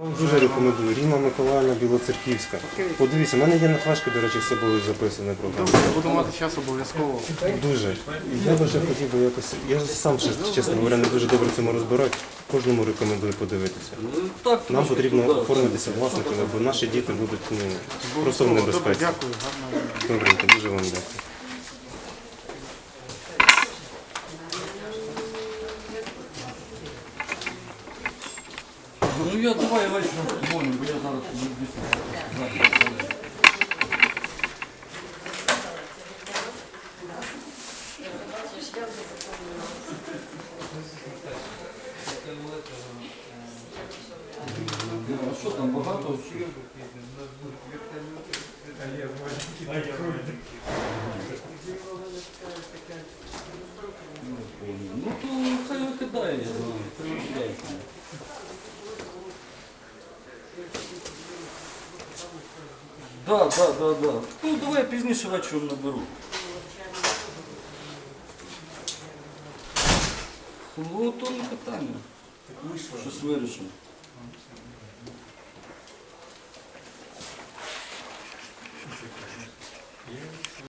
Вам дуже рекомендую. Ріма Миколаївна Білоцерківська. Подивіться, в мене є на флешці, до речі, з собою записана програма. Буду мати час обов'язково. Дуже. Я би ще хотів би якось. Я ж сам ще, чесно говоря, не дуже добре в цьому розбирати. Кожному рекомендую подивитися. Нам потрібно оформитися власниками, бо наші діти будуть ну, просто в небезпеці. дякую. Гарного дня. Добренько, дуже вам дякую. Ну я давай вечором дзвоню, бо я зараз дійсно. А що там багато? Ну Да, да, да, да. Ну давай я пізніше вечором наберу. Ну то не питання. Щось вирішимо.